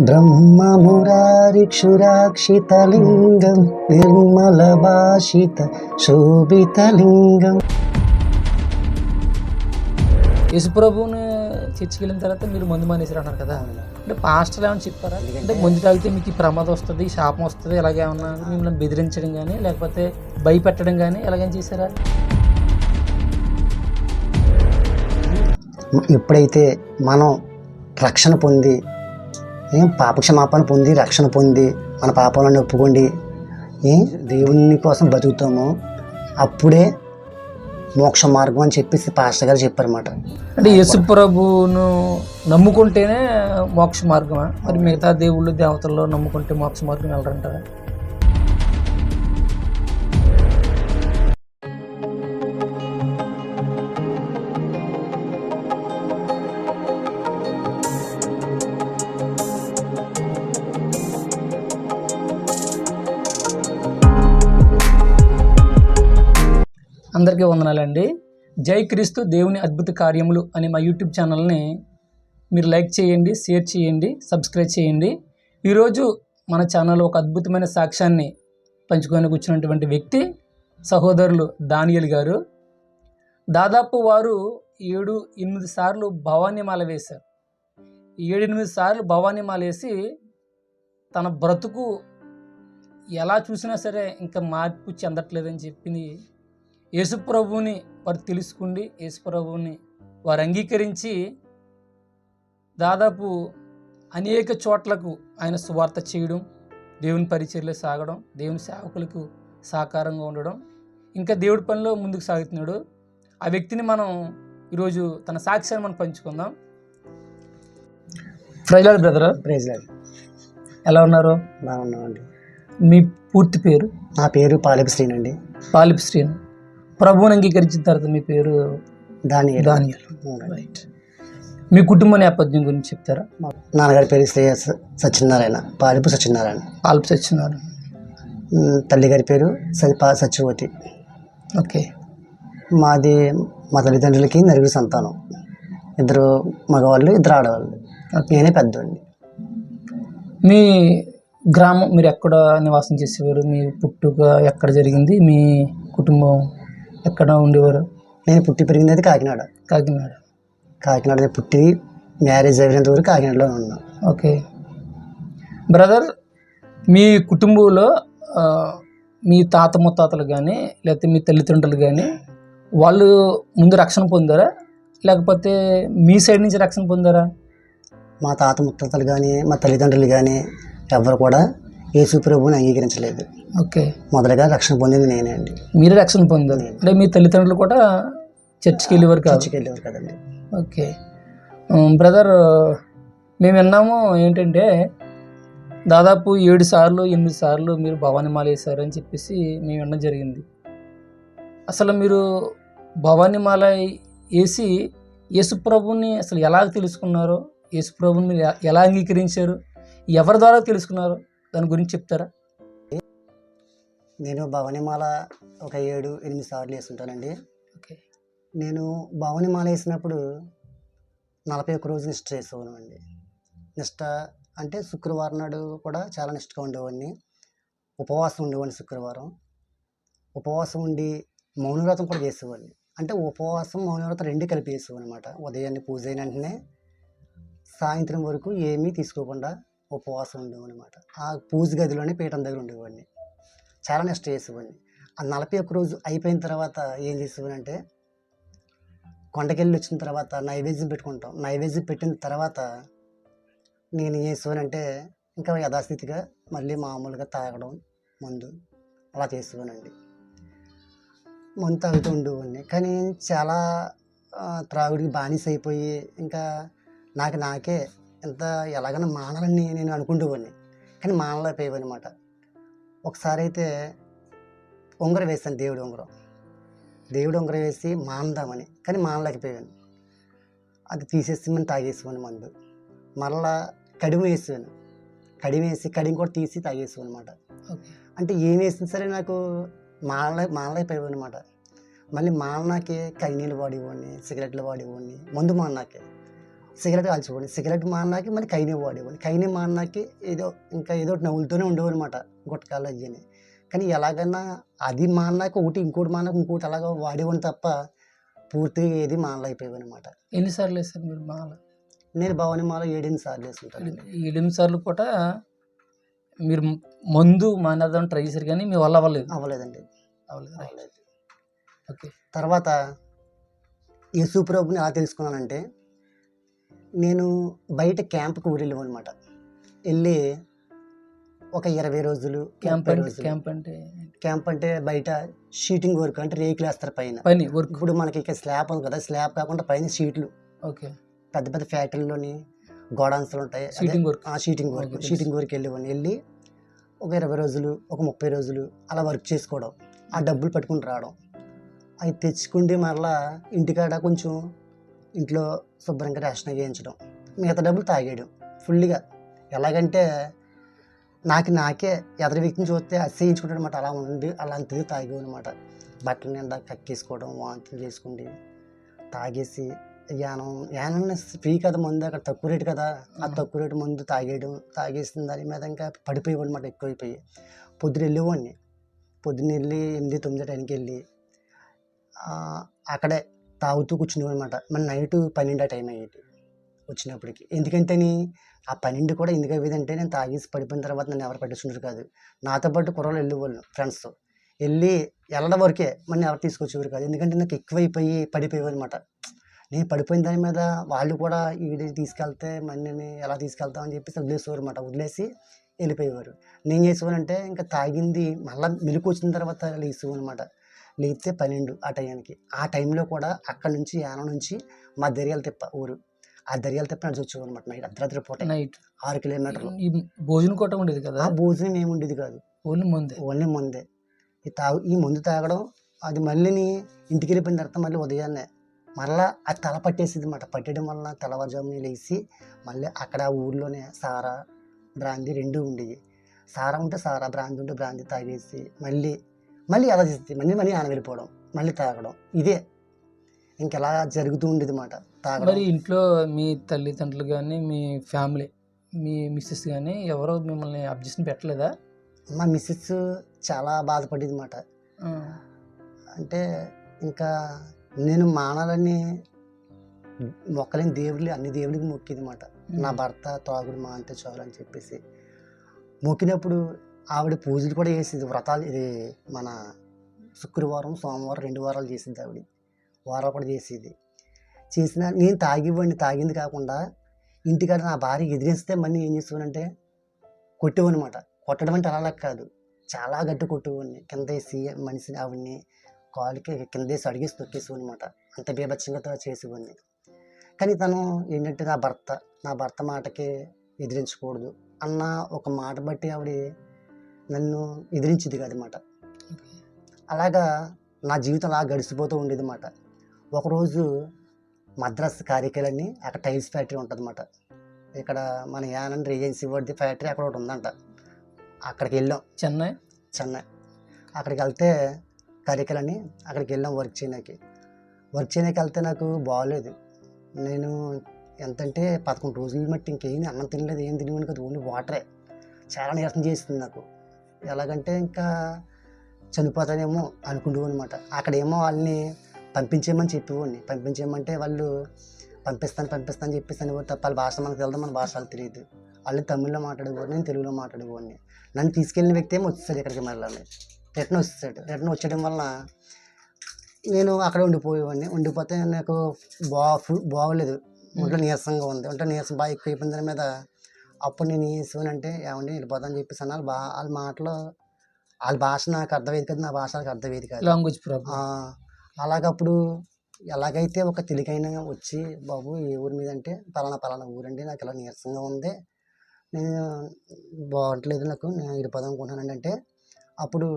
బ్రహ్మమురారిక్షురాక్షితలింగం నిర్మల భాషిత శోభితలింగం యేసుప్రభుని చర్చికి వెళ్ళిన తర్వాత మీరు మందు మానేసారు అన్నారు కదా? అంటే పాస్టర్లు ఏమైనా చెప్పారా? అంటే మందు తాగితే మీకు ఈ ప్రమాదం వస్తుంది శాపం వస్తుంది ఇలాగే ఏమన్నా మిమ్మల్ని బెదిరించడం కానీ లేకపోతే భయపెట్టడం కానీ ఎలాగైనా చేశారా? ఎప్పుడైతే మనం రక్షణ పొంది ఏం పాపక్షమాపణ పొంది రక్షణ పొంది మన పాపాలను ఒప్పుకోండి. ఏం దేవుని కోసం బతుకుతాము. అప్పుడే మోక్ష మార్గం అని చెప్పేసి పాస్టర్ గారు చెప్పారన్నమాట. అంటే యేసుప్రభును నమ్ముకుంటేనే మోక్ష మార్గమా? మరి మిగతా దేవుళ్ళు దేవతల్లో నమ్ముకుంటే మోక్ష మార్గం వెళ్ళరంటారా? అందరికీ వందనాలండి. జై క్రీస్తు దేవుని అద్భుత కార్యములు అనే మా యూట్యూబ్ ఛానల్ని మీరు లైక్ చేయండి షేర్ చేయండి సబ్స్క్రైబ్ చేయండి. ఈరోజు మన ఛానల్లో ఒక అద్భుతమైన సాక్ష్యాన్ని పంచుకొని కూర్చున్నటువంటి వ్యక్తి సహోదరులు దానియల్ గారు. దాదాపు వారు ఏడు ఎనిమిది సార్లు భవానీమాల వేశారు. ఏడెనిమిది సార్లు భవానీమాల వేసి తన బ్రతుకు ఎలా చూసినా సరే ఇంకా మార్పు చెందట్లేదని చెప్పింది యేసుప్రభువుని వారు తెలుసుకుండి యేసుప్రభువుని వారు అంగీకరించి దాదాపు అనేక చోట్లకు ఆయన సువార్త చేయడం దేవుని పరిచర్లో సాగడం దేవుని సేవకులకు సహకారంగా ఉండడం ఇంకా దేవుడి పనిలో ముందుకు సాగుతున్నాడు. ఆ వ్యక్తిని మనం ఈరోజు తన సాక్ష్యాన్ని మనం పంచుకుందాం. ఫ్రైలాడ్ బ్రదర్ ప్రైజ్ లార్డ్. ఎలా ఉన్నారు? బాగున్నామండి. మీ పూర్తి పేరు? నా పేరు పాలెపు శ్రీనండి. పాలిప్ శ్రీను. ప్రభువుని అంగీకరించిన తర్వాత మీ పేరు? దాని దానియల్ రైట్ మీ కుటుంబ నేపథ్యం గురించి చెప్తారా? నాన్నగారి పేరు శ్రీ సత్యనారాయణ పాలిపు సత్యనారాయణ. పాలిప్ ఉమ్, తల్లిగారి పేరు సత్యవతి. ఓకే. మాది మా తల్లిదండ్రులకి నలుగురు సంతానం. ఇద్దరు మగవాళ్ళు ఇద్దరు ఆడవాళ్ళు. నేనే పెద్దవాడిని మీ గ్రామం మీరు ఎక్కడ నివాసం చేసేవారు? మీ పుట్టుక ఎక్కడ జరిగింది? మీ కుటుంబం? ఎక్కడ ఉండేవారు. నేను పుట్టి పెరిగింది అయితే కాకినాడ. కాకినాడ. కాకినాడ పుట్టి మ్యారేజ్ అయినంత వరకు కాకినాడలో ఉన్నాను ఓకే. బ్రదర్ మీ కుటుంబంలో మీ తాత ముత్తాతలు కానీ లేకపోతే మీ తల్లిదండ్రులు కానీ వాళ్ళు ముందు రక్షణ పొందారా? లేకపోతే మీ సైడ్ నుంచి రక్షణ పొందారా? మా తాత ముత్తాతలు కానీ మా తల్లిదండ్రులు కానీ ఎవరు కూడా యేసు ప్రభువుని అంగీకరించలేదు. ఓకే. మొదటగా రక్షణ పొందింది నేనే అండి. మీరు రక్షణ పొందారు. అంటే మీ తల్లిదండ్రులు కూడా చర్చికి వెళ్ళేవారు కాదు? చర్చికి వెళ్ళేవారు కదండి. ఓకే. బ్రదర్ మేము విన్నాము ఏంటంటే దాదాపు ఏడు సార్లు ఎనిమిది సార్లు మీరు భవానీ మాల వేశారు అని చెప్పేసి మేము వినడం జరిగింది. అసలు మీరు భవానీ మాల వేసి యేసుప్రభుని అసలు ఎలా తెలుసుకున్నారో? యేసుప్రభుని మీరు ఎలా అంగీకరించారు? ఎవరి ద్వారా తెలుసుకున్నారు? దాని గురించి చెప్తారా? నేను భవనిమాల ఒక ఏడు ఎనిమిది సార్లు వేస్తుంటానండి ఓకే. నేను భవనిమాల వేసినప్పుడు నలభై ఒక్క రోజు నిష్ట చేసేవాను అండి నిష్ట అంటే శుక్రవారం నాడు కూడా చాలా నిష్టగా ఉండేవాడిని. ఉపవాసం ఉండేవాడిని శుక్రవారం. ఉపవాసం ఉండి మౌనవ్రతం కూడా చేసేవాడిని. అంటే ఉపవాసం మౌనవ్రతం రెండు కలిపి చేసేవాడిని అనమాట ఉదయాన్నే పూజ అయిన వెంటనే సాయంత్రం వరకు ఏమీ తీసుకోకుండా ఉపవాసం ఉండేవాడిని అనమాట ఆ పూజ గదిలోనే పీఠం దగ్గర ఉండేవాడిని. చాలా నష్టం చేసేవాడిని ఆ నలభై ఒక్క రోజు అయిపోయిన తర్వాత ఏం చేసేవాడిని అంటే కొండకెళ్ళి వచ్చిన తర్వాత నైవేద్యం పెట్టుకుంటాం. నైవేద్యం పెట్టిన తర్వాత నేను ఏం చేసేవానంటే ఇంకా యథాస్థితిగా మళ్ళీ మామూలుగా తాగడం మందు అలా చేసేవానండి. మందు తాగుతూ ఉండేవాడిని. కానీ చాలా త్రాగుడికి బానిస అయిపోయి ఇంకా నాకు నాకే ఎంత ఎలాగైనా మానాలని నేను అనుకుంటేవాడిని కానీ మానలేకపోయేవాని అనమాట ఒకసారి అయితే ఉంగరం వేసాను దేవుడి ఉంగరం. దేవుడు ఉంగరం వేసి మానదామని కానీ మానలేకపోయాను. అది తీసేసి మనం తాగేసాను మందు. మరలా కడిమ వేసాను కడిమ వేసి కడిమ కూడా తీసి తాగేసాను అనమాట అంటే ఏం వేసినా సరే నాకు మానలే మానలేకపోయాను అనమాట మళ్ళీ మాననాకే కన్నీళ్ళు వాడేవాడిని సిగరెట్లు వాడేవాడిని మందు మాననాకే. సిగరెట్ కాల్చేవాడిని సిగరెట్ మాన్నాకి మళ్ళీ కైని వాడేవాడిని కైని మాన్నాకి ఏదో ఇంకా ఏదో నవ్వులతోనే ఉండేవాడు అనమాట గుట్టకాలు అయ్యని కానీ ఎలాగైనా అది మాన్నాక ఒకటి ఇంకోటి మాన్నాక ఇంకోటి అలాగ వాడేవాడిని తప్ప పూర్తిగా ఏది మానలైపోయేవాడు అనమాట ఎన్నిసార్లు వేస్తారు మీరు మాల? నేను భవాని మాల ఏడెనిమిది సార్లు వేసుకుంటాను. ఈ ఎనిమిది సార్లు కూడా మీరు మందు మానేద్దాం ట్రై చేశారు కానీ మీ వల్ల అవ్వలేదు. అవ్వలేదండి. అవ్వలేదు అవ్వలేదు. ఓకే. తర్వాత యేసు ప్రభుని ఎలా తెలుసుకున్నానంటే నేను బయట క్యాంప్కి ఊరు వెళ్ళామన్నమాట వెళ్ళి ఒక ఇరవై రోజులు క్యాంప్. క్యాంప్ అంటే క్యాంప్ అంటే బయట షీటింగ్ వర్క్ అంటే రేకులు వేస్తారు పైన. పని వర్క్. ఇప్పుడు మనకి ఇక్కడ స్లాబ్ ఉంది కదా స్లాబ్ కాకుండా పైన షీట్లు. ఓకే. పెద్ద పెద్ద ఫ్యాక్టరీలోని గోడౌన్స్లు ఉంటాయి. Sheeting work. ఆ షీటింగ్ వర్క్. షీటింగ్ వర్క్ వెళ్ళేవాడిని. వెళ్ళి ఒక ఇరవై రోజులు ఒక ముప్పై రోజులు అలా వర్క్ చేసుకోవడం. ఆ డబ్బులు పట్టుకుని రావడం. అవి తెచ్చుకుంటే మరలా ఇంటికాడ కొంచెం ఇంట్లో శుభ్రంగా రేషన్ వేయించడం మిగతా డబ్బులు తాగేయడం ఫుల్గా. ఎలాగంటే నాకు నాకే ఎదరి వ్యక్తిని చూస్తే అసహించుకుంటాడు అనమాట అలా ఉండి అలాంటిది తాగేవాడు అనమాట బట్టల నిండా కక్కేసుకోవడం వాంతులు చేసుకుండి తాగేసి యానం యానం ఫ్రీ కదా మందు అక్కడ తక్కువ రేటు కదా. ఆ. తక్కువ రేటు మందు తాగేయడం తాగేసిన దాని మీద ఇంకా పడిపోయేవాడు అనమాట ఎక్కువైపోయి. పొద్దున వెళ్ళేవాడిని. పొద్దున్న వెళ్ళి ఎనిమిది తొమ్మిది టైంకి వెళ్ళి అక్కడే తాగుతూ కూర్చునేవాడు మన నైట్ పన్నెండు ఆ టైం అయ్యేది వచ్చినప్పటికి. ఎందుకంటే ఆ పన్నెండు కూడా ఎందుకు అయ్యేదంటే నేను తాగేసి పడిపోయిన తర్వాత నన్ను ఎవరు పట్టించుకుంటారు కాదు. నాతో పాటు కుర్రలు వెళ్ళేవాళ్ళు ఫ్రెండ్స్తో వెళ్ళి వెళ్ళడం వరకే మన ఎవరు తీసుకొచ్చేవారు కాదు. ఎందుకంటే నాకు ఎక్కువైపోయి పడిపోయేవారు అనమాట నేను పడిపోయిన దాని మీద వాళ్ళు కూడా ఈడి తీసుకెళ్తే మళ్ళీ ఎలా తీసుకెళ్తాం అని చెప్పేసి వదిలేసేవారు అనమాట వదిలేసి వెళ్ళిపోయేవారు. నేను చేసేవానంటే ఇంకా తాగింది మళ్ళీ మెలకు వచ్చిన తర్వాత వేసేవారు అనమాట లేస్తే పన్నెండు ఆ టైంకి ఆ టైంలో కూడా అక్కడ నుంచి యానం నుంచి మా దర్యాల తిప్ప ఊరు. ఆ దర్యాల తిప్ప నడిచి వచ్చేవారు అనమాట నైట్. అర్ధరాత్రి పూట. నైట్. ఆరు కిలోమీటర్లు. ఈ భోజనం కొట్ట ఉండేది కదా? ఆ భోజనం ఏమి ఉండేది కాదు. ఓన్లీ ముందే. ఓన్లీ మందే. ఈ తాగు ఈ మందు తాగడం అది మళ్ళీని ఇంటికి వెళ్ళిపోయిన తర్వాత మళ్ళీ ఉదయాన్నే మళ్ళా అది తల పట్టేసింది అనమాట పట్టేయడం వల్ల తెల్లవారుజామున లేచి మళ్ళీ అక్కడ ఊర్లోనే సారా బ్రాందీ రెండు ఉండేవి. సారా ఉంటే సారా బ్రాందీ ఉంటే బ్రాందీ తాగేసి మళ్ళీ మళ్ళీ అలా చేస్తుంది మళ్ళీ మళ్ళీ ఆన వెళ్ళిపోవడం మళ్ళీ తాగడం ఇదే. ఇంకెలా జరుగుతూ ఉండేది అనమాట తాగడం. మరి ఇంట్లో మీ తల్లిదండ్రులు కానీ మీ ఫ్యామిలీ మీ మిస్సెస్ కానీ ఎవరో మిమ్మల్ని అబ్జెక్షన్ పెట్టలేదా? మా మిస్సెస్ చాలా బాధపడేది ఆ, అంటే ఇంకా నేను మానాలని మొక్కలేని దేవుళ్ళు అన్ని దేవుడికి మొక్కేది మాట. నా భర్త తాగుడు మా అంతే చాలు అని చెప్పేసి. మొక్కినప్పుడు ఆవిడ పూజలు కూడా చేసేది. వ్రతాలు ఇది మన శుక్రవారం సోమవారం రెండు వారాలు చేసింది ఆవిడ. వారాలు కూడా చేసేది. చేసిన నేను తాగివ్వండి తాగింది కాకుండా ఇంటికాడ నా భార్య ఎదిరిస్తే మళ్ళీ ఏం చేసేవానంటే కొట్టేవన్నమాట కొట్టడం అంటే అలా కాదు. చాలా గట్టి కొట్టేవాడిని. కింద వేసి మనిషిని ఆవిడ్ని కాలుకి కింద వేసి అడిగేసి తొక్కేసేవాడిని అనమాట అంత బీభత్సంగా చేసేవాడిని. కానీ తను ఏంటంటే నా భర్త నా భర్త మాటకి ఎదిరించకూడదు అన్న ఒక మాట బట్టి ఆవిడ నన్ను ఎదిరించింది కాదన్నమాట ఓకే. అలాగా నా జీవితం అలా గడిచిపోతూ ఉండేది అన్నమాట ఒకరోజు మద్రాస్ కార్యక్రమాన్ని అక్కడ టైల్స్ ఫ్యాక్టరీ ఉంటుందన్నమాట. ఇక్కడ మన యానండ్ ఏజెన్సీ వాడిది ఫ్యాక్టరీ అక్కడ ఒకటి ఉందంట. అక్కడికి వెళ్ళాం. చెన్నై? చెన్నై. అక్కడికి వెళ్తే కార్యక్రమాన్ని అక్కడికి వెళ్ళాం వర్క్ చేయడానికి. వర్క్ చేయడానికి వెళ్తే నాకు బాగోలేదు. నేను ఎంతంటే పదకొండు రోజుల మట్టి ఇంకేం అన్నం తినలేదు ఏం తినలేదు కదా ఓన్లీ వాటరే. చాలా నీరసం చేస్తుంది నాకు. ఎలాగంటే ఇంకా చనిపోతానేమో అనుకుంటూ అనమాట అక్కడేమో వాళ్ళని పంపించేయమని చెప్పేవాడిని పంపించేయమంటే వాళ్ళు పంపిస్తాను పంపిస్తాను చెప్పేసి అనేవారు తప్ప వాళ్ళ భాష మనకు తెలియదు మన భాష వాళ్ళకి తెలియదు. వాళ్ళు తమిళ్ళో మాట్లాడేవారు నేను తెలుగులో మాట్లాడేవాడిని నన్ను తీసుకెళ్ళిన వ్యక్తి ఏమో వచ్చేసాడు ఇక్కడికి మళ్ళీ రిటర్న్ వచ్చేసాడు. రిటర్న్ వచ్చేయడం వల్ల నేను అక్కడ ఉండిపోయేవాడిని. ఉండిపోతే నాకు బా ఫు- బాగోలేదు. ఒంట్లో నీరసంగా ఉంది. ఒంట్లో నీరసం బాగా ఎక్కువ అయిపోయిన దాని మీద అప్పుడు నేను ఏం చేసానంటే ఏమండి వెళ్ళిపోతాను చెప్పేసి అన్నారు. బా వాళ్ళ మాటలో వాళ్ళ భాష నాకు అర్థమయ్యేది కాదు నా భాష నాకు అర్థమయ్యేది కాదు. లాంగ్వేజ్ అలాగప్పుడు ఎలాగైతే ఒక తెలికైన వచ్చి బాబు ఏ ఊరి మీద అంటే పలానా పలానా ఊరండి నాకు ఇలా నీరసంగా ఉంది. నేను బాగట్లేదు నాకు నేను వెళ్ళిపోదాం అనుకుంటున్నాను అంటే అప్పుడు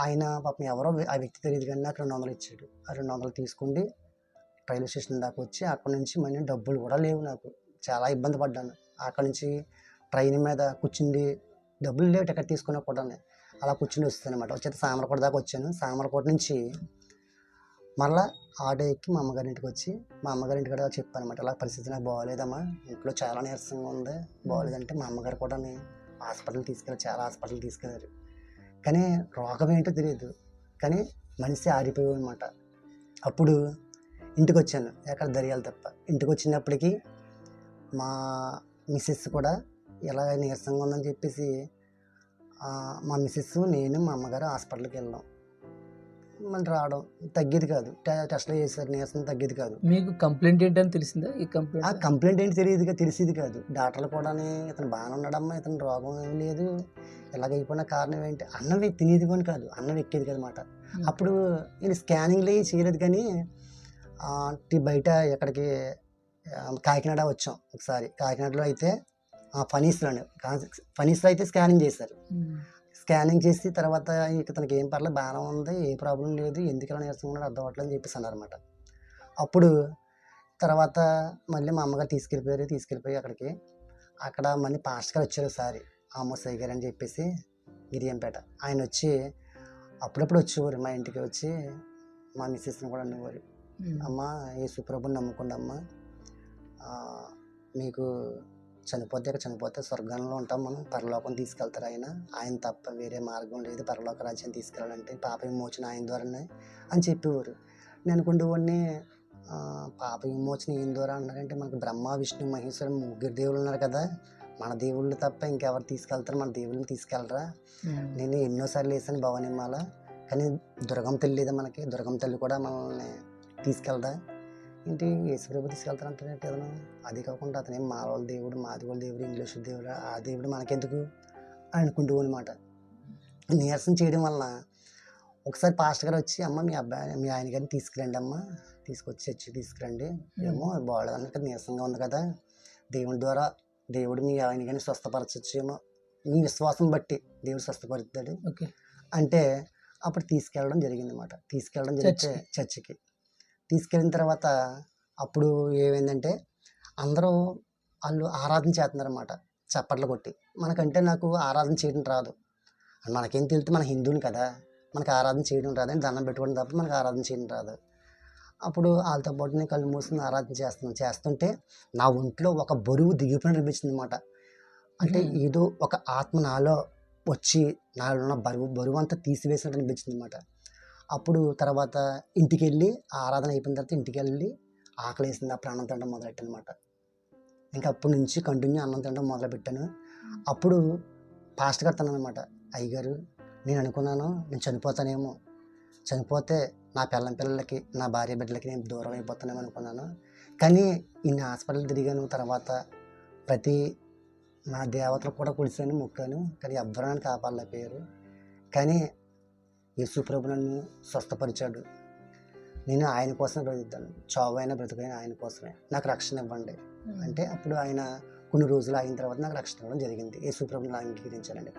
ఆయన పాపం ఎవరో ఆ వ్యక్తి తెలియదు కానీ నాకు రెండు వందలు ఇచ్చాడు. ఆ రెండు వందలు తీసుకుండి రైల్వే స్టేషన్ దాకా వచ్చి అక్కడ నుంచి మళ్ళీ డబ్బులు కూడా లేవు నాకు. చాలా ఇబ్బంది పడ్డాను. అక్కడి నుంచి ట్రైన్ మీద కూర్చుండి డబ్బులు లేవు టికెట్ తీసుకున్నా కూడా అలా కూర్చుని వస్తాను అనమాట వచ్చేది సామరకోట దాకా వచ్చాను. సామరకోట నుంచి మళ్ళా ఆటో ఎక్కి మా అమ్మగారి ఇంటికి వచ్చి మా అమ్మగారి ఇంటికి కూడా చెప్పాను అనమాట ఇలా పరిస్థితి నాకు బాగోలేదమ్మా. ఇంట్లో చాలా నీరసంగా ఉంది. బాగోలేదంటే మా అమ్మగారు కూడా హాస్పిటల్ తీసుకెళ్ళి చాలా హాస్పిటల్ తీసుకెళ్ళారు. కానీ రోగం ఏంటో తెలియదు. కానీ మనిషి ఆరిపోయావు అనమాట అప్పుడు ఇంటికి వచ్చాను. ఎక్కడ దర్యాలు తప్ప. ఇంటికి వచ్చినప్పటికీ మా మిస్సెస్ కూడా ఇలా నీరసంగా ఉందని చెప్పేసి మా మిస్సెస్ నేను మా అమ్మగారు హాస్పిటల్కి వెళ్ళాం. మళ్ళీ రావడం తగ్గేది కాదు. టె- టెస్ట్లు చేశారు నీరసం తగ్గేది కాదు. మీకు కంప్లైంట్ ఏంటని తెలిసిందా? ఈ ఆ కంప్లైంట్ కంప్లైంట్ ఏంటి తెలియదు తెలిసేది కాదు. డాక్టర్లు కూడా ఇతను బాగానే ఉన్నాడమ్మా ఇతను రోగం ఏం లేదు. ఇలాగ అయిపోయిన కారణం ఏంటి? అన్నం తినేది కూడా కాదు. అన్నం ఎక్కేది కదన్నమాట అప్పుడు నేను స్కానింగ్లు చేయలేదు కానీ బయట ఎక్కడికి కాకినాడ వచ్చాం ఒకసారి. కాకినాడలో అయితే ఫనీస్లోనే ఫనీస్లో అయితే స్కానింగ్ చేశారు. స్కానింగ్ చేసి తర్వాత ఇక తనకి ఏం పర్లేదు బాగానే ఉంది ఏ ప్రాబ్లం లేదు ఎందుకు ఇలా ఉన్నాడు అర్థం అవ్వట్లేదు అని చెప్పేసి అన్నారన్నమాట. అప్పుడు తర్వాత మళ్ళీ మా అమ్మగారు తీసుకెళ్ళిపోయారు తీసుకెళ్ళిపోయి అక్కడికి. అక్కడ మళ్ళీ పాస్టర్ గారు వచ్చారు ఒకసారి ఆమోసయ్య గారు అని చెప్పేసి గిరియంపేట ఆయన వచ్చి అప్పుడప్పుడు వచ్చేవారు మా ఇంటికి వచ్చి మా మిస్సెస్ని కూడా అనేవారు అమ్మ ఏ సుప్రభుని నమ్ముకోండి అమ్మ మీకు చనిపోతే చనిపోతే స్వర్గంలో ఉంటాం మనం పరలోకం తీసుకెళ్తారు ఆయన. ఆయన తప్ప వేరే మార్గం లేదు. పరలోక రాజ్యం తీసుకెళ్ళాలంటే పాప విమోచన ఆయన ద్వారానే అని చెప్పేవారు. నేను అనుకుంటేవాడిని ఆ, పాప విమోచన ఈయన ద్వారా అన్నారంటే మనకి బ్రహ్మ విష్ణు మహేశ్వరం ముగ్గురు దేవుళ్ళు ఉన్నారు కదా. మన దేవుళ్ళు తప్ప ఇంకెవరు తీసుకెళ్తారు? మన దేవుళ్ళని తీసుకెళ్ళరా? నేను ఎన్నోసార్లు వేసాను భవనిమాల. కానీ దుర్గం తల్లి లేదా మనకి. దుర్గం తల్లి కూడా మనల్ని తీసుకెళ్దా ఏంటి? యేసుప్రభు తీసుకెళ్తానంటే ఏదైనా? అది కాకుండా అతను ఏం మాలవాళ్ళ దేవుడు మాదిగోళ్ళ దేవుడు ఇంగ్లీష్ దేవుడు? ఆ దేవుడు మనకెందుకు? అని అనుకుంటూ అనమాట నీరసం చేయడం వలన ఒకసారి పాస్టర్ గారు వచ్చి అమ్మ మీ అబ్బాయి మీ ఆయన గారిని తీసుకురండి అమ్మ. తీసుకొచ్చి చర్చి తీసుకురండి. ఏమో బాగోలేదు అన్నట్టు నీరసంగా ఉంది కదా. దేవుడి ద్వారా దేవుడు మీ ఆయన గారిని స్వస్థపరచచ్చేమో మీ విశ్వాసం బట్టి దేవుడు స్వస్థపరుస్తాడు ఓకే. అంటే అప్పుడు తీసుకెళ్ళడం జరిగింది అనమాట తీసుకెళ్ళడం జరిగితే చర్చికి. తీసుకెళ్ళిన తర్వాత అప్పుడు ఏమైందంటే అందరూ వాళ్ళు ఆరాధన చేస్తున్నారన్నమాట చప్పట్లు కొట్టి. మనకంటే నాకు ఆరాధన చేయడం రాదు. మనకేం తెలిస్తే మన హిందువుని కదా మనకి ఆరాధన చేయడం రాదు అని దండం పెట్టుకోవడం తప్ప మనకి ఆరాధన చేయడం రాదు. అప్పుడు వాళ్ళతో పాటు నేను కళ్ళు మూసుకుని ఆరాధన చేస్తున్నాను చేస్తుంటే నా ఒంట్లో ఒక బరువు దిగిపోయిన అనిపించింది అనమాట అంటే. ఏదో ఒక ఆత్మ నాలో వచ్చి నాలో ఉన్న బరువు బరువు అంతా తీసివేసినట్టు అనిపించింది అనమాట అప్పుడు తర్వాత ఇంటికి వెళ్ళి ఆరాధన అయిపోయిన తర్వాత ఇంటికి వెళ్ళి ఆకలి వేసింది అప్పుడు అన్నం తినడం మొదలెట్టాను అనమాట ఇంకా అప్పటి నుంచి కంటిన్యూ అన్నం తినడం మొదలుపెట్టాను. అప్పుడు పాస్ట్ గారు అనమాట అయ్యగారు నేను అనుకున్నాను నేను చనిపోతానేమో. చనిపోతే నా పిల్లం పిల్లలకి నా భార్య బిడ్డలకి నేను దూరం అయిపోతానేమో అనుకున్నాను. కానీ ఇన్ని హాస్పిటల్ తిరిగాను తర్వాత ప్రతి నా దేవతలు కూడా కుడిసాను మొక్కాను. కానీ ఎవ్వరూ నన్ను కాపాడలేకపోయారు. కానీ యేసుప్రభు నన్ను స్వస్థపరిచాడు. నేను ఆయన కోసమే బ్రతుకుతాను. చావు అయినా బ్రతుకైనా ఆయన కోసమే. నాకు రక్షణ ఇవ్వండి. అంటే అప్పుడు ఆయన కొన్ని రోజులు అయిన తర్వాత నాకు రక్షణ ఇవ్వడం జరిగింది. యేసుప్రభుని అంగీకరించానండి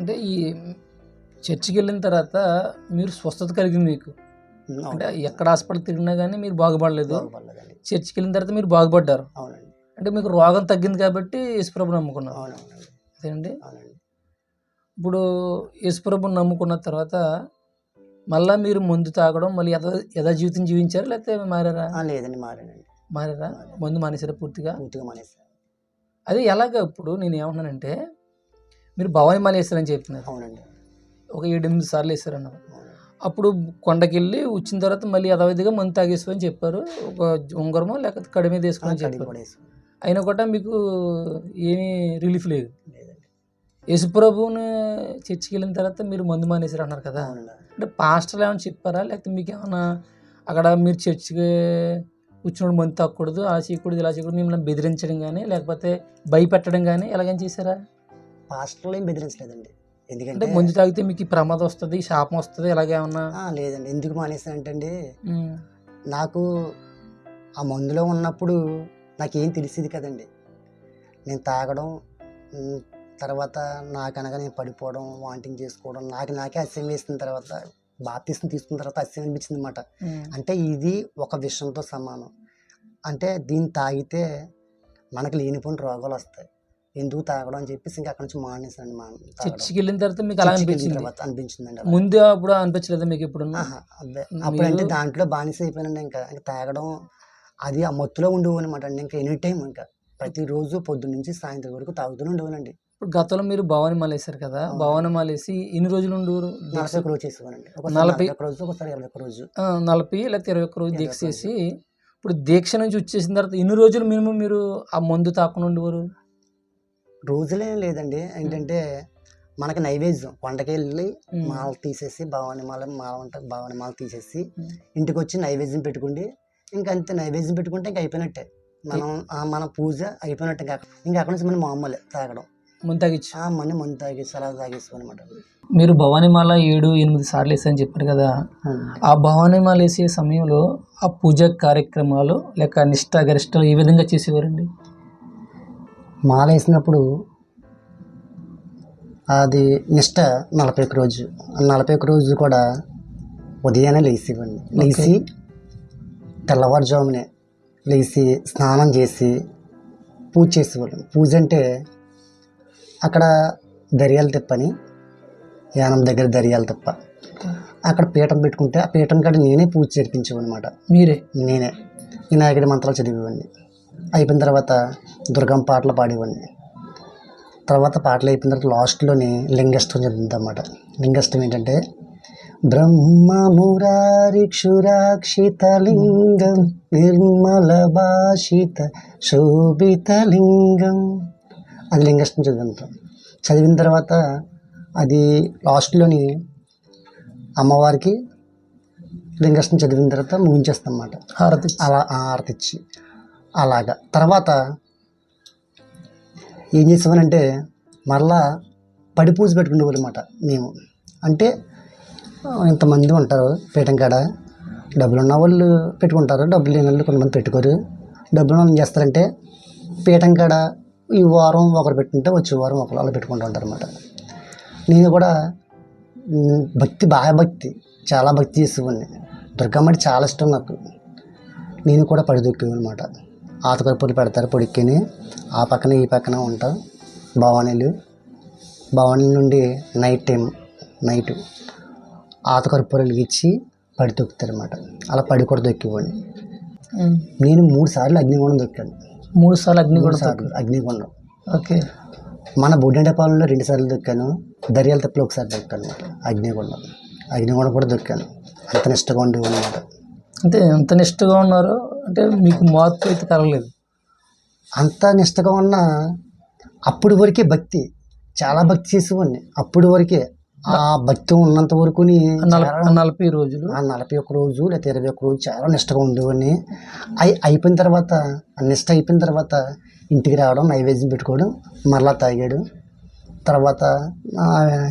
అంటే ఈ చర్చికి వెళ్ళిన తర్వాత మీరు స్వస్థత కలిగింది మీకు. అవును. అంటే ఎక్కడ హాస్పిటల్ తిరిగినా కానీ మీరు బాగుపడలేదు. చర్చికి వెళ్ళిన తర్వాత మీరు బాగుపడ్డారు. అవునండి. అంటే మీకు రోగం తగ్గింది కాబట్టి యేసుప్రభు నమ్ముకున్నారు. అవునవునండి. అదేండి అవునండి. ఇప్పుడు యేసుప్రభుని నమ్ముకున్న తర్వాత మళ్ళీ మీరు మందు తాగడం మళ్ళీ యథా యథా జీవితం జీవించారా లేకపోతే మారారా? లేదండి మారానండి. మారారా? మందు మానేసారా పూర్తిగా? పూర్తిగా మానేసాను అది ఎలాగ ఇప్పుడు నేను ఏమంటున్నానంటే మీరు భవాని మాల చెప్తున్నారు. అవునండి. ఒక ఏడు ఎనిమిది సార్లు వేస్తారన్నారు. అవునండి. అప్పుడు కొండకి వెళ్ళి వచ్చిన తర్వాత మళ్ళీ యథావిధిగా మందు తాగేసుకోని చెప్పారు. ఒక ఉంగరమో లేకపోతే కడి మీద చెప్పారు. అయినా కూడా మీకు ఏమీ రిలీఫ్ లేదు. యేసుప్రభువుని చర్చికి వెళ్ళిన తర్వాత మీరు మందు మానేసారు అన్నారు కదా అంటే పాస్టర్లు ఏమైనా చెప్పారా? లేకపోతే మీకు ఏమైనా అక్కడ మీరు చర్చికి కూర్చున్నప్పుడు మందు తాగకూడదు ఆ చేయకూడదు ఇలా చేయకూడదు మిమ్మల్ని బెదిరించడం కానీ లేకపోతే భయపెట్టడం కానీ ఎలాగని చేశారా? పాస్టర్లు ఏం బెదిరించలేదండి. ఎందుకంటే మందు తాగితే మీకు ప్రమాదం వస్తుంది శాపం వస్తుంది ఇలాగేమన్నా ఆ, లేదండి. ఎందుకు మానేసానంటే నాకు ఆ మందులో ఉన్నప్పుడు నాకేం తెలిసేది కదండి. నేను తాగడం తర్వాత నాకనగా నేను పడిపోవడం వాంటింగ్ చేసుకోవడం నాకు నాకే అస్యం వేసిన తర్వాత బాప్తీసం తీసుకున్న తర్వాత అస్యం అనిపించింది అనమాట అంటే ఇది ఒక విషయంతో సమానం. అంటే దీన్ని తాగితే మనకు లేనిపోయిన రోగాలు వస్తాయి. ఎందుకు తాగడం అని చెప్పేసి ఇంకా అక్కడ నుంచి మానేసాను మా. చర్చికి వెళ్ళిన తర్వాత మీకు అలా అనిపించింది? తర్వాత అనిపించిందండి. ముందు అప్పుడు అనిపించలేదా మీకు ఇప్పుడు. అప్పుడంటే మీరు- దాంట్లో బానిస అయిపోయానండి ఇంకా. ఇంకా తాగడం అది ఆ మత్తులో ఉండేవన్నమాట అండి. ఇంకా ఎనీ టైం ఇంకా. ప్రతిరోజు పొద్దు నుంచి సాయంత్రం వరకు తాగుతూనే ఉండేవానండి ఇప్పుడు గతంలో మీరు భవాని మాలేశారు కదా. భవాని మాలేసి ఎన్ని రోజులు నలభై ఒక రోజు నలభై- రోజు ఒకసారి ఇరవై ఒక రోజు నలభై లేకపోతే ఇరవై ఒక్క రోజు దీక్ష ఒక్క. చేసి ఇప్పుడు దీక్ష నుంచి వచ్చేసిన తర్వాత ఎన్ని రోజులు మినిమం మీరు ఆ మందు తాకుండా ఉండేవారు రోజులే లేదండి ఏంటంటే మనకి నైవేద్యం కొండకి వెళ్ళి. మాల తీసేసి భవాని మాల మాల ఉంటుంది భవాని మాల తీసేసి. ఇంటికి వచ్చి నైవేద్యం పెట్టుకుండి ఇంకా అంతే నైవేద్యం పెట్టుకుంటే ఇంకా అయిపోయినట్టే మనం మన పూజ అయిపోయినట్టే ఇంకా ఇంకా అక్కడ నుంచి మనం మామూలే తాగడం ముందు తాగిచ్చు ఆ మన అలా తాగేసి అనమాట మీరు భవానీ మాల ఏడు ఎనిమిది సార్లు వేసారని చెప్పారు కదా. ఆ. భవానీ మాల వేసే సమయంలో ఆ పూజ కార్యక్రమాలు లేక నిష్ఠ గరిష్టలు ఏ విధంగా చేసేవారండి? మాల వేసినప్పుడు అది నిష్ట నలభై ఒక్క రోజు. నలభై ఒక్క రోజు కూడా ఉదయాన్నే లేచివ్వండి లేచి తెల్లవారుజామునే లేచి స్నానం చేసి పూజ చేసేవాళ్ళం. పూజ అంటే అక్కడ దర్యాలు తిప్పని యానం దగ్గర దర్యాలు తిప్ప. అక్కడ పీఠం పెట్టుకుంటే ఆ పీఠం కాడ నేనే పూజ చేర్పించేవన్నమాట మీరే? నేనే. వినాయకుడి మంత్రాలు చదివేవాడిని అయిపోయిన తర్వాత దుర్గం పాటలు పాడేవాడిని తర్వాత పాటలు అయిపోయిన తర్వాత లాస్ట్లోని లింగష్టం చదువుతుందన్నమాట లింగష్టం ఏంటంటే బ్రహ్మ మురారిక్షురాక్షిత లింగం నిర్మల భాషిత శోభిత లింగం. అది లింగష్టం చదువుతాం చదివిన. తర్వాత అది లాస్ట్లోని అమ్మవారికి లింగష్టం చదివిన తర్వాత ముగించేస్తాం అన్నమాట హారతి. అలా ఆరతి ఇచ్చి. అలాగా. తర్వాత ఏం చేసామనంటే మరలా పడి పూజ పెట్టుకునేవాళ్ళు అనమాట మేము. అంటే ఇంతమంది ఉంటారు పీఠం కాడ. డబ్బులు ఉన్న వాళ్ళు పెట్టుకుంటారు డబ్బులు లేని వాళ్ళు కొంతమంది పెట్టుకోరు. డబ్బులు ఉన్న వాళ్ళు ఏం చేస్తారంటే పీఠం కాడ ఈ వారం ఒకరు పెట్టుకుంటే వచ్చే వారం ఒకరు అలా పెట్టుకుంటూ ఉంటారు అనమాట నేను కూడా భక్తి బాగా భక్తి చాలా భక్తి చేసేవాడిని. దుర్గమ్మ అంటే చాలా ఇష్టం నాకు. నేను కూడా పడిదొక్కేవి అనమాట ఆతకూర పెడతారు పొడిక్కిని. ఆ పక్కన ఈ పక్కన ఉంటా భవానీలు. భవానీ నుండి నైట్ టైం నైట్ ఆతకర్పూరలు ఇచ్చి పడి తొక్కుతారు అనమాట అలా పడి కూడా దొక్కివ్వండి. నేను మూడు సార్లు అగ్నిగుండం దొక్కాను. మూడు సార్లు అగ్ని మూడు కూడా సార్లు అగ్నిగుండం ఓకే. మన బొడ్డెండపాలెంలో రెండు సార్లు దొక్కాను దర్యాల తప్పులో ఒకసారి దొక్కాను అగ్నిగుండం అగ్నిగుండం కూడా దొక్కాను అంత నిష్టగా ఉండేవి అనమాట. అంటే ఎంత నిష్ఠగా ఉన్నారో అంటే మీకు మార్పు అయితే కలగలేదు. అంత నిష్టగా ఉన్న అప్పుడు వరకే భక్తి చాలా భక్తి చేసేవాడిని. అప్పుడు వరకే ఆ భక్తి ఉన్నంత వరకు నలభై రోజులు. ఆ నలభై ఒక్క రోజు లేదా ఇరవై ఒక్క రోజు చాలా నిష్టగా ఉండేవాడిని. అయి అయిపోయిన తర్వాత నిష్ట అయిపోయిన తర్వాత ఇంటికి రావడం నైవేద్యం పెట్టుకోవడం మరలా తాగాడు. తర్వాత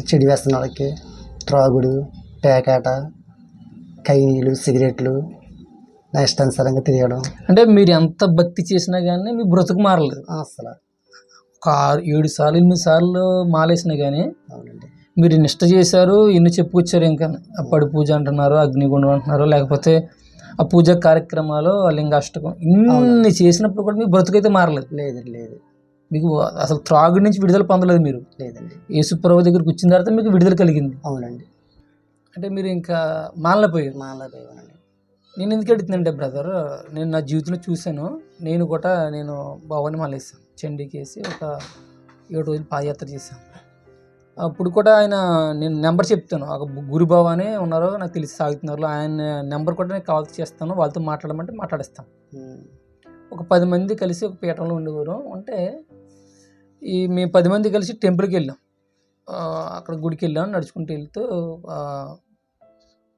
చెడు వ్యసనాలకి త్రాగుడు పేకాట కైనీలు సిగరెట్లు నా ఇష్టానుసారంగా తిరగడం అంటే మీరు ఎంత భక్తి చేసినా కానీ మీ బ్రతుకు మారలేదు. అసలు. ఒక ఆరు ఏడు సార్లు ఎనిమిది సార్లు మాలేసినా కానీ అవునండి. మీరు నిష్ట చేశారు ఎన్ని చెప్పుకొచ్చారు ఇంకా. పడి పూజ అంటున్నారు అగ్నిగుండం అంటున్నారు లేకపోతే ఆ పూజ కార్యక్రమాలు ఆ లింగాష్టకం ఇన్ని చేసినప్పుడు కూడా మీ బ్రతుకైతే మారలేదు? లేదండి లేదు. మీకు అసలు త్రాగుడి నుంచి విడుదల పొందలేదు మీరు? లేదండి. యేసుప్రభు దగ్గరికి వచ్చిన తర్వాత మీకు విడుదల కలిగింది? అవునండి. అంటే మీరు ఇంకా మానలేకపోయారు? మాలగా ఇవ్వనండి నేను ఎందుకు అడుగుతున్నానంటే బ్రదర్ నేను నా జీవితంలో చూశాను నేను కూడా నేను భవాని మాలేసాను చండీకి వేసి ఒక ఏడు రోజులు పాదయాత్ర చేశాను. అప్పుడు కూడా ఆయన నేను నెంబర్ చెప్తాను. ఒక గురుబాబు అనే ఉన్నారో నాకు తెలిసి సాగుతున్నారు. ఆయన నెంబర్ కూడా నేను కాల్ చేస్తాను. వాళ్ళతో మాట్లాడమంటే మాట్లాడిస్తాను ఒక పది మంది కలిసి ఒక పీఠంలో ఉండేవారు. అంటే ఈ మేము పది మంది కలిసి టెంపుల్కి వెళ్ళాం. అక్కడ గుడికి వెళ్ళాం. నడుచుకుంటూ వెళ్తూ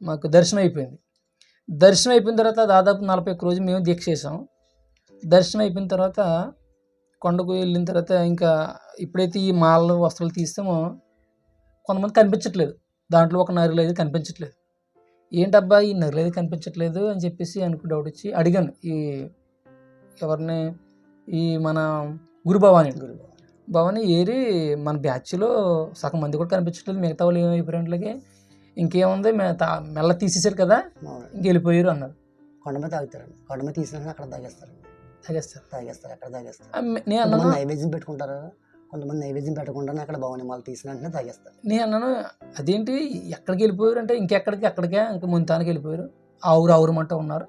మాకు దర్శనం అయిపోయింది. దర్శనం అయిపోయిన తర్వాత దాదాపు నలభై ఒక్క రోజు మేము దీక్ష చేసాం దర్శనం అయిపోయిన తర్వాత కొండకు వెళ్ళిన తర్వాత ఇంకా ఎప్పుడైతే ఈ మాలలు వస్త్రాలు తీస్తామో కొంతమంది కనిపించట్లేదు. దాంట్లో ఒక నరులు అయితే కనిపించట్లేదు. ఏంటబ్బా ఈ నరులు అయితే కనిపించట్లేదు అని చెప్పేసి అనుకు డౌట్ వచ్చి అడిగాను. ఈ ఎవరిని? ఈ మన గురు భవాని. గురువు భవాని. ఏరి మన బ్యాచ్లో సగం మంది కూడా కనిపించట్లేదు. మిగతా వాళ్ళు ఏమైపోయినట్లకి ఇంకేముంది? మెల్ల తీసేసారు కదా అవునండి. ఇంక వెళ్ళిపోయారు అన్నారు. కొండ మీద తాగుతారండి. కొండ మీద తీసినా అక్కడ తాగేస్తారు. తాగేస్తారు. తాగేస్తారు అక్కడ తాగేస్తారు. నేను అన్నాను. నైవేద్యం పెట్టుకుంటారు. కొంతమంది నైవేద్యం పెట్టకుండానే అక్కడ భవని మాల తీసిన వెంటనే తాగేస్తారు. నేను అన్నాను అదేంటి? ఎక్కడికి వెళ్ళిపోయారు అంటే ఇంకెక్కడికి అక్కడికే? ఇంకా ముంతానికి వెళ్ళిపోయారు. ఆవురు ఆవురమంట ఉన్నారు.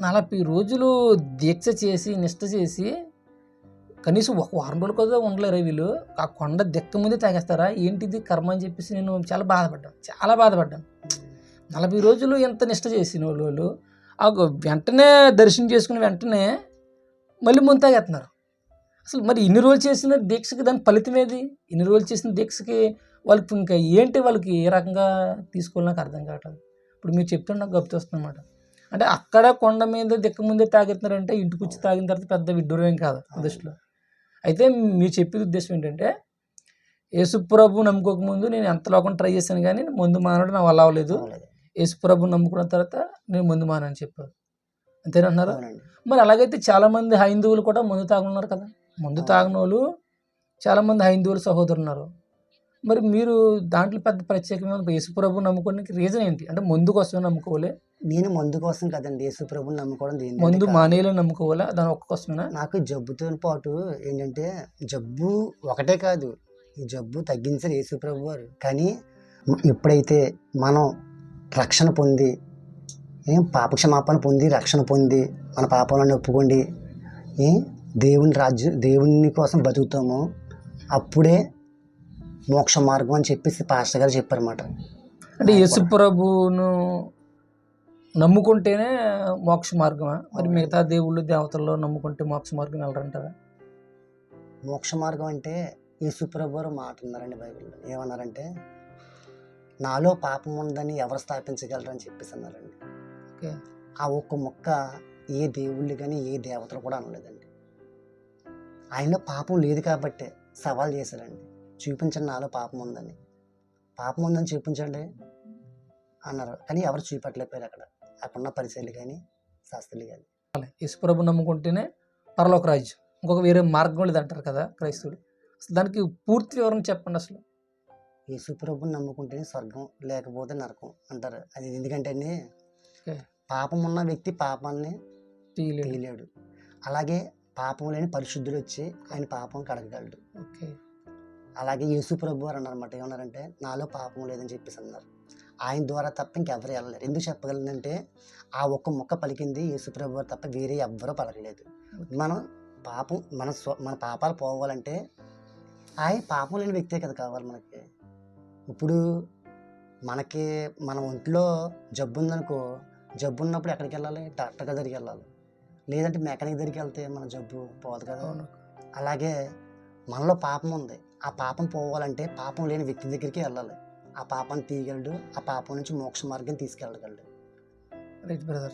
నలభై రోజులు దీక్ష చేసి నిష్ట చేసి కనీసం ఒక వారం రోజులు కదా ఉండలేరు వీళ్ళు. ఆ కొండ దిక్క ముందే తాగేస్తారా? ఏంటిది కర్మ అని చెప్పేసి నేను చాలా బాధపడ్డాను. చాలా బాధపడ్డాను. నలభై రోజులు ఎంత నిష్ట చేసిన వాళ్ళు? వాళ్ళు ఆ గ- వెంటనే దర్శనం చేసుకుని వెంటనే మళ్ళీ ముందు తాగేస్తున్నారు. అసలు మరి ఇన్ని రోజులు చేసిన దీక్షకి దాని ఫలితం ఏది? ఇన్ని రోజులు చేసిన దీక్షకి వాళ్ళకి ఇంకా ఏంటి వాళ్ళకి ఏ రకంగా తీసుకోవాలో నాకు అర్థం కావట్లేదు. ఇప్పుడు మీరు చెప్తుంటే నాకు గప్తి వస్తుందన్నమాట అంటే అక్కడ కొండ మీద దిక్క ముందే తాగెత్తున్నారంటే ఇంటికి వచ్చి తాగిన తర్వాత పెద్ద విడ్డూరం కాదు దృష్టిలో. అయితే మీరు చెప్పే ఉద్దేశం ఏంటంటే యేసుప్రభు నమ్ముకోకముందు నేను ఎంత లోకం ట్రై చేశాను కానీ ముందు మానడం నా వల్ల అవ్వలేదు. యేసుప్రభు నమ్ముకున్న తర్వాత నేను ముందు మానని చెప్పారు. అంతేనంటున్నారా? అవునండి. మరి అలాగైతే చాలామంది హైందువులు కూడా మందు తాగున్నారు కదా. మందు తాగిన వాళ్ళు చాలామంది హైందువులు సహోదరులు ఉన్నారు మరి మీరు దాంట్లో పెద్ద ప్రత్యేకమైన యేసుప్రభు నమ్ముకోవడానికి రీజన్ ఏంటి? అంటే మందు కోసమే నమ్ముకోవాలి? నేను మందు కోసం కదండి. యేసు ప్రభుని నమ్ముకోవడం దేని మందు మానేలో నమ్ముకోవాలా? దాని ఒక్క కోసమేనా? నాకు జబ్బుతో పాటు ఏంటంటే జబ్బు ఒకటే కాదు. ఈ జబ్బు తగ్గించారు యేసు ప్రభు వారు కానీ ఎప్పుడైతే మనం రక్షణ పొంది ఏం పాప క్షమాపణ పొంది రక్షణ పొంది మన పాపాలను ఒప్పుకోండి ఏ దేవుని రాజ్యం దేవుని కోసం బతుకుతామో అప్పుడే మోక్ష మార్గం అని చెప్పేసి పాస్టర్ గారు చెప్పారన్నమాట. అంటే యేసుప్రభును నమ్ముకుంటేనే మోక్ష మార్గమా? మరి మిగతా దేవుళ్ళు దేవతల్లో నమ్ముకుంటే మోక్ష మార్గం వెళ్ళరంటారా? మోక్ష మార్గం అంటే యేసుప్రభు వారు మాట ఉన్నారండి బైబిల్లో. ఏమన్నారంటే నాలో పాపం ఉందని ఎవరు స్థాపించగలరని చెప్పేసి అన్నారండి. ఓకే. ఆ ఒక్క మొక్క ఏ దేవుళ్ళు కానీ ఏ దేవతలు కూడా అనలేదండి. ఆయనలో పాపం లేదు కాబట్టే సవాల్ చేశారండి చూపించండి నాలో పాపం ఉందని. పాపం ఉందని చూపించండి అన్నారు. కానీ ఎవరు చూపెట్టలేకపోయారు అక్కడ. అక్కడున్న పరిచయాలు కానీ శాస్త్రులు కానీ. యేసుప్రభు నమ్ముకుంటేనే పరలోక రాజ్యం. ఇంకొక వేరే మార్గం లేదు అంటారు కదా క్రైస్తవులు అసలు దానికి పూర్తి వివరణ చెప్పండి అసలు. యేసుప్రభుని నమ్ముకుంటేనే స్వర్గం లేకపోతే నరకం అంటారు. అది ఎందుకంటే అండి. పాపం ఉన్న వ్యక్తి పాపాన్ని తీయలేడు. అలాగే పాపం లేని పరిశుద్ధుడు వచ్చి ఆయన పాపం కడగగలడు. ఓకే. అలాగే యేసు ప్రభు వారు అన్నారన్నమాట ఏమన్నారంటే నాలో పాపం లేదని చెప్పేసి అన్నారు. ఆయన ద్వారా తప్ప ఇంకెవరు వెళ్ళలేరు ఎందుకు చెప్పగలందంటే ఆ ఒక్క మొక్క పలికింది యేసు ప్రభు వారు తప్ప వేరే ఎవ్వరూ పలకలేదు. మనం పాపం మన స్వ మన పాపాలు పోవాలంటే ఆయన పాపం లేని వ్యక్తే కదా కావాలి మనకి. ఇప్పుడు మనకి మన ఒంట్లో జబ్బు ఉందనుకో జబ్బు ఉన్నప్పుడు ఎక్కడికి వెళ్ళాలి? డాక్టర్ దగ్గరికి వెళ్ళాలి. లేదంటే మెకానిక్ దగ్గరికి వెళ్తే మన జబ్బు పోదు కదా. అలాగే మనలో పాపం ఉంది. ఆ పాపం పోవాలంటే పాపం లేని వ్యక్తి దగ్గరికి వెళ్ళాలి. ఆ పాపాన్ని తీయగలడు. ఆ పాపం నుంచి మోక్ష మార్గం తీసుకెళ్ళగలడు. Right brother.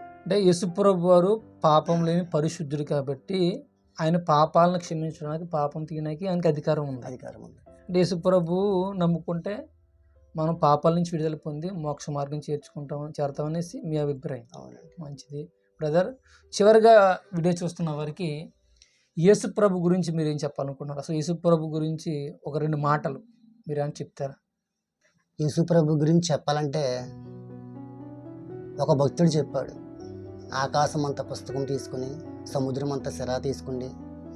అంటే యేసుప్రభు వారు పాపం లేని పరిశుద్ధుడు కాబట్టి ఆయన పాపాలను క్షమించడానికి పాపం తీయడానికి ఆయనకి అధికారం ఉంది. అధికారం ఉంది. అంటే యేసుప్రభు నమ్ముకుంటే మనం పాపాల నుంచి విడుదల పొంది మోక్ష మార్గం చేర్చుకుంటాం చేరతామనేసి మీ అభిప్రాయం. అవునండి. మంచిది. బ్రదర్ చివరిగా వీడియో చూస్తున్న వారికి యేసు ప్రభు గురించి మీరు ఏం చెప్పాలనుకున్నారు అసలు యేసు ప్రభు గురించి ఒక రెండు మాటలు మీరు ఏమైనా చెప్తారా? యేసు ప్రభు గురించి చెప్పాలంటే ఒక భక్తుడు చెప్పాడు. ఆకాశం అంత పుస్తకం తీసుకుని సముద్రం అంత సిరా తీసుకుండి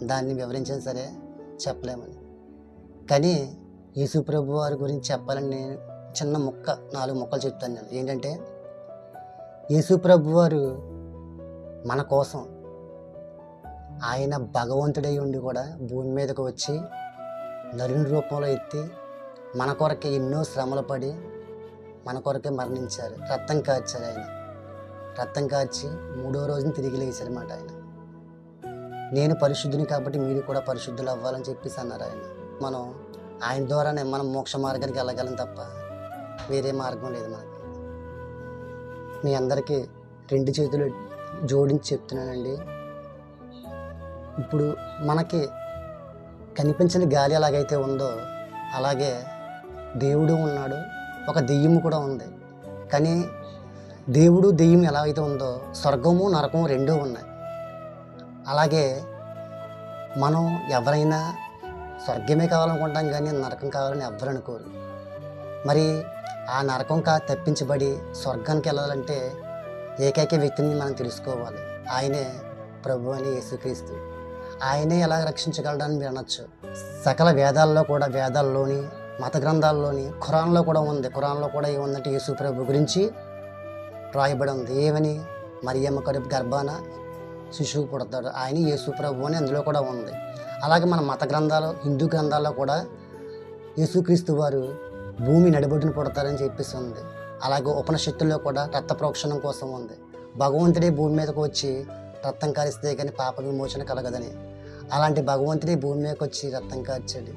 దాన్ని వివరించినా సరే చెప్పలేమని. కానీ యేసు ప్రభు వారి గురించి చెప్పాలని నేను చిన్న ముక్క నాలుగు ముక్కలు చెప్తాను నేను. ఏంటంటే యేసు ప్రభు వారు మన కోసం. ఆయన భగవంతుడై ఉండి కూడా భూమి మీదకు వచ్చి నరుని రూపంలో ఎత్తి మన కొరకే ఎన్నో శ్రమలు పడి మన కొరకే మరణించారు. రక్తం కార్చారు ఆయన. రక్తం కార్చి మూడో రోజున తిరిగి లేచారన్నమాట ఆయన. నేను పరిశుద్ధుని కాబట్టి మీరు కూడా పరిశుద్ధులు అవ్వాలని చెప్పేసి అన్నారు ఆయన. మనం ఆయన ద్వారానే మనం మోక్ష మార్గానికి వెళ్ళగలం తప్ప వేరే మార్గం లేదు మనకి. మీ అందరికీ రెండు చేతులు జోడించి చెప్తున్నానండి. ఇప్పుడు మనకి కనిపించని గాలి ఎలాగైతే ఉందో అలాగే దేవుడు ఉన్నాడు ఒక దెయ్యము కూడా ఉంది. కానీ దేవుడు దెయ్యం ఎలా అయితే ఉందో స్వర్గము నరకము రెండూ ఉన్నాయి. అలాగే మనం ఎవరైనా స్వర్గమే కావాలనుకుంటాం కానీ నరకం కావాలని ఎవరనుకోరు మరి ఆ నరకం కా తప్పించబడి స్వర్గానికి వెళ్ళాలంటే ఏకైక వ్యక్తిని మనం తెలుసుకోవాలి. ఆయనే ప్రభు అని యేసుక్రీస్తు. ఆయనే ఎలా రక్షించగలడని మీరు అనొచ్చు. సకల వేదాల్లో కూడా వేదాల్లోని మత గ్రంథాల్లోని ఖురాన్లో కూడా ఉంది. ఖురాన్లో కూడా ఏముందంటే యేసు ప్రభు గురించి రాయబడి ఉంది. ఏమని? మరియమ్మ కడుపు గర్భాన శిశువు పుడతాడు. ఆయన యేసు ప్రభు అని అందులో కూడా ఉంది. అలాగే మన మత గ్రంథాలు హిందూ గ్రంథాల్లో కూడా యేసుక్రీస్తు వారు భూమి నడిబొడ్డును పుడతారని చెప్పేసి ఉంది. అలాగే ఉపనిషత్తుల్లో కూడా రక్త ప్రోక్షణం కోసం ఉంది. భగవంతుడి భూమి మీదకి వచ్చి రక్తం కారిస్తే కానీ పాప విమోచన కలగదని. అలాంటి భగవంతుడి భూమి మీదకి వచ్చి రక్తం కార్చాడు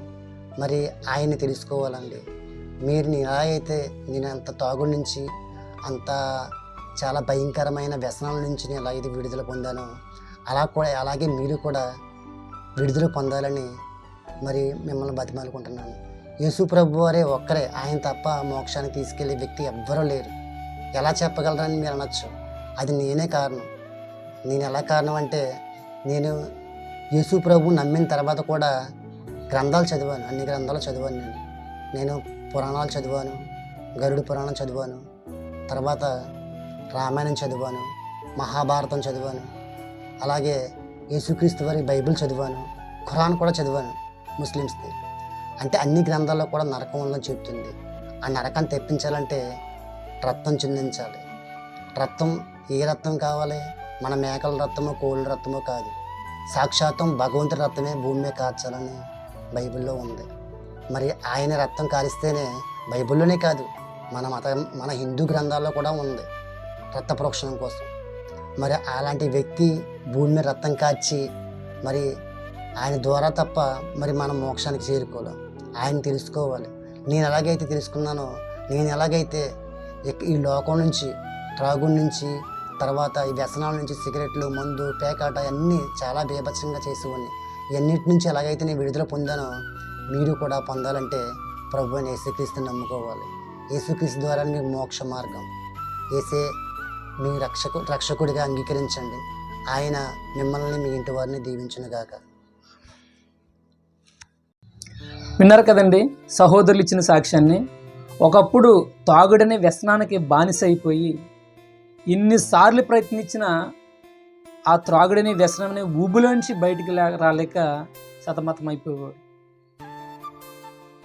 మరి ఆయన్ని తెలుసుకోవాలండి. మీరు ఎలా అయితే నేను అంత తాగుడు నుంచి అంత చాలా భయంకరమైన వ్యసనాల నుంచి నేను ఎలాగైతే అయితే విడుదల పొందాను. అలా కూడా అలాగే మీరు కూడా విడుదల పొందాలని మరి మిమ్మల్ని బతిమాలుకుంటున్నాను. యేసుప్రభు వారే ఒక్కరే. ఆయన తప్ప మోక్షానికి తీసుకెళ్ళే వ్యక్తి ఎవ్వరూ లేరు. ఎలా చెప్పగలరని మీరు అనొచ్చు. అది నేనే కారణం. నేను ఎలా కారణం అంటే నేను యేసు ప్రభు నమ్మిన తర్వాత కూడా గ్రంథాలు చదివాను. అన్ని గ్రంథాలు చదివాను నేను. నేను పురాణాలు చదివాను. గరుడు పురాణం చదివాను. తర్వాత రామాయణం చదివాను. మహాభారతం చదివాను. అలాగే యేసుక్రీస్తు వారి బైబిల్ చదివాను. ఖురాన్ కూడా చదివాను ముస్లిమ్స్ది. అంటే అన్ని గ్రంథాల్లో కూడా నరకం ఉందని చెప్తుంది. ఆ నరకాన్ని తెప్పించాలంటే రక్తం చిందించాలి. రక్తం ఏ రక్తం కావాలి? మన మేకల రక్తమో కోళ్ళ రక్తమో కాదు. సాక్షాత్తం భగవంతుడి రక్తమే భూమి మీద కార్చాలని బైబిల్లో ఉంది. మరి ఆయన రక్తం కారిస్తేనే బైబిల్లోనే కాదు మన మత మన హిందూ గ్రంథాల్లో కూడా ఉంది రక్త ప్రోక్షణం కోసం. మరి అలాంటి వ్యక్తి భూమి మీద రక్తం కార్చి మరి ఆయన ద్వారా తప్ప మరి మనం మోక్షానికి చేరుకోలేం. ఆయన తెలుసుకోవాలి. నేను ఎలాగైతే తెలుసుకున్నానో నేను ఎలాగైతే ఈ లోకం నుంచి త్రాగుడి నుంచి తర్వాత ఈ వ్యసనాల నుంచి సిగరెట్లు మందు పేకాట అన్నీ చాలా బీభత్సంగా చేసేవాడిని. ఇవన్నిటి నుంచి ఎలాగైతే నేను విడుదల పొందానో మీరు కూడా పొందాలంటే ప్రభు అని యేసుక్రీస్తుని నమ్ముకోవాలి. యేసుక్రీస్తు ద్వారా మీకు మోక్ష మార్గం. ఏసే మీ రక్షకు రక్షకుడిగా అంగీకరించండి. ఆయన మిమ్మల్ని మీ ఇంటి వారిని దీవించునుగాక. విన్నారు కదండి? సహోదరులు ఇచ్చిన సాక్ష్యాన్ని. ఒకప్పుడు తాగుడనే వ్యసనానికి బానిస అయిపోయి ఎన్నిసార్లు ప్రయత్నించినా ఆ త్రాగుడనే వ్యసనమనే ఊబులోంచి బయటికి రాలేక సతమతం అయిపోయేవాడు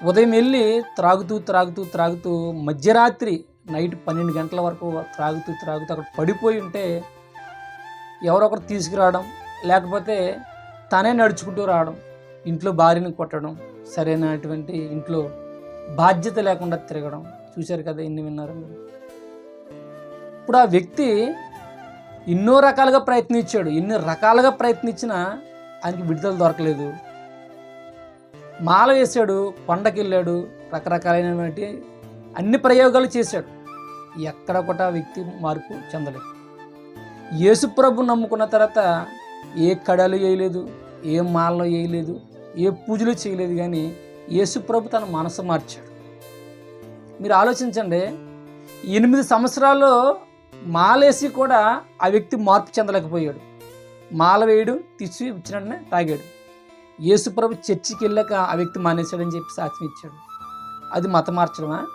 ఉదయం వెళ్ళి త్రాగుతూ త్రాగుతూ త్రాగుతూ మధ్యరాత్రి నైట్ పన్నెండు గంటల వరకు త్రాగుతూ త్రాగుతూ అక్కడ పడిపోయి ఉంటే ఎవరొకరు తీసుకురావడం లేకపోతే తనే నడుచుకుంటూ రావడం ఇంట్లో భార్యను కొట్టడం సరైనటువంటి ఇంట్లో బాధ్యత లేకుండా తిరగడం. చూశారు కదా ఎన్ని విన్నారు మీరు. ఇప్పుడు ఆ వ్యక్తి ఎన్నో రకాలుగా ప్రయత్నించాడు. ఎన్ని రకాలుగా ప్రయత్నించినా ఆయనకి విడుదల దొరకలేదు. మాల వేశాడు కొండకి వెళ్ళాడు రకరకాలైనటువంటి అన్ని ప్రయోగాలు చేశాడు. ఎక్కడ కూడా ఆ వ్యక్తి మార్పు చెందలేదు. యేసుప్రభు నమ్ముకున్న తర్వాత ఏ కడలు వేయలేదు ఏ మాలలో వేయలేదు ఏ పూజలు చేయలేదు కానీ యేసుప్రభు తన మనసు మార్చాడు. మీరు ఆలోచించండి ఎనిమిది సంవత్సరాల్లో మాలేసి కూడా ఆ వ్యక్తి మార్పు చెందలేకపోయాడు. మాల వేయడు తీసి ఇచ్చినట్టునే తాగాడు. యేసుప్రభు చర్చికి వెళ్ళాక ఆ వ్యక్తి మానేశాడని చెప్పి సాక్ష్యం ఇచ్చాడు. అది మతం మార్చడమా?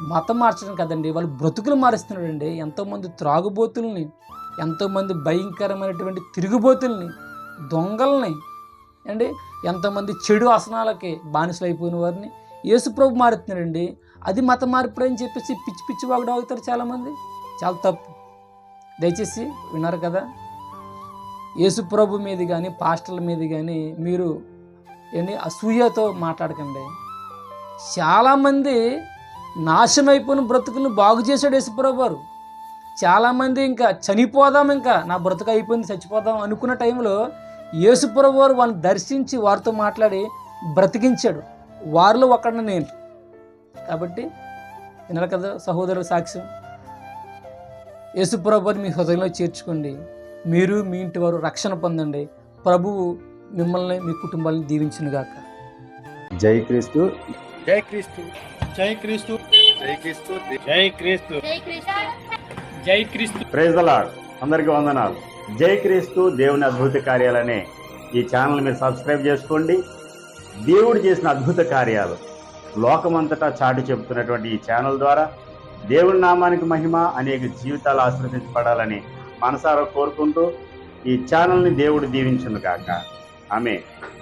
మతం మార్చడం కదండి వాళ్ళు బ్రతుకులు మారుస్తున్నాడండి. ఎంతోమంది త్రాగుబోతుల్ని ఎంతోమంది భయంకరమైనటువంటి తిరుగుబోతుల్ని దొంగల్ని అండి ఎంతోమంది చెడు ఆసనాలకి బానిసలు అయిపోయిన వారిని యేసుప్రభు మారుతున్నాడండి. అది మత మార్పుడు అని చెప్పేసి పిచ్చి పిచ్చి వాగుడు అవుతారు చాలామంది. చాలా తప్పు. దయచేసి విన్నారు కదా? యేసుప్రభు మీద కానీ పాస్టర్ల మీద కానీ మీరు ఏంటి? అసూయతో మాట్లాడకండి. చాలామంది నాశనం అయిపోయిన బ్రతుకులను బాగు చేశాడు యేసుప్రభు వారు. చాలామంది ఇంకా చనిపోదాం ఇంకా నా బ్రతుకు అయిపోయింది చచ్చిపోదాం అనుకున్న టైంలో యేసుప్రభు వారు వాళ్ళని దర్శించి వారితో మాట్లాడి బ్రతికించాడు. వారిలో ఒకడిని నేను. కాబట్టి విన్నారు కదా సహోదరు సాక్ష్యం. యేసుప్రభుని మీ హృదయంలో చేర్చుకోండి. మీరు మీ ఇంటి వారు రక్షణ పొందండి. ప్రభువు మిమ్మల్ని మీ కుటుంబాలను దీవించునుగాక. జై క్రీస్తు. జై క్రీస్తు. జై క్రీస్తు. జై క్రీస్తు. జై క్రీస్తు. జై క్రీస్తు. Praise the lord. అందరికీ వందనాలు. జై క్రీస్తు దేవుని అద్భుత కార్యాలనే ఈ ఛానల్ మీరు సబ్స్క్రైబ్ చేసుకోండి. దేవుడు చేసిన అద్భుత కార్యాలు లోకమంతటా చాటి చెబుతున్నటువంటి ఈ ఛానల్ ద్వారా దేవుని నామానికి మహిమ అనేక జీవితాలు ఆశ్రదించబడాలని మనసారా కోరుకుంటూ ఈ ఛానల్ని దేవుడు దీవించును కాక ఆమె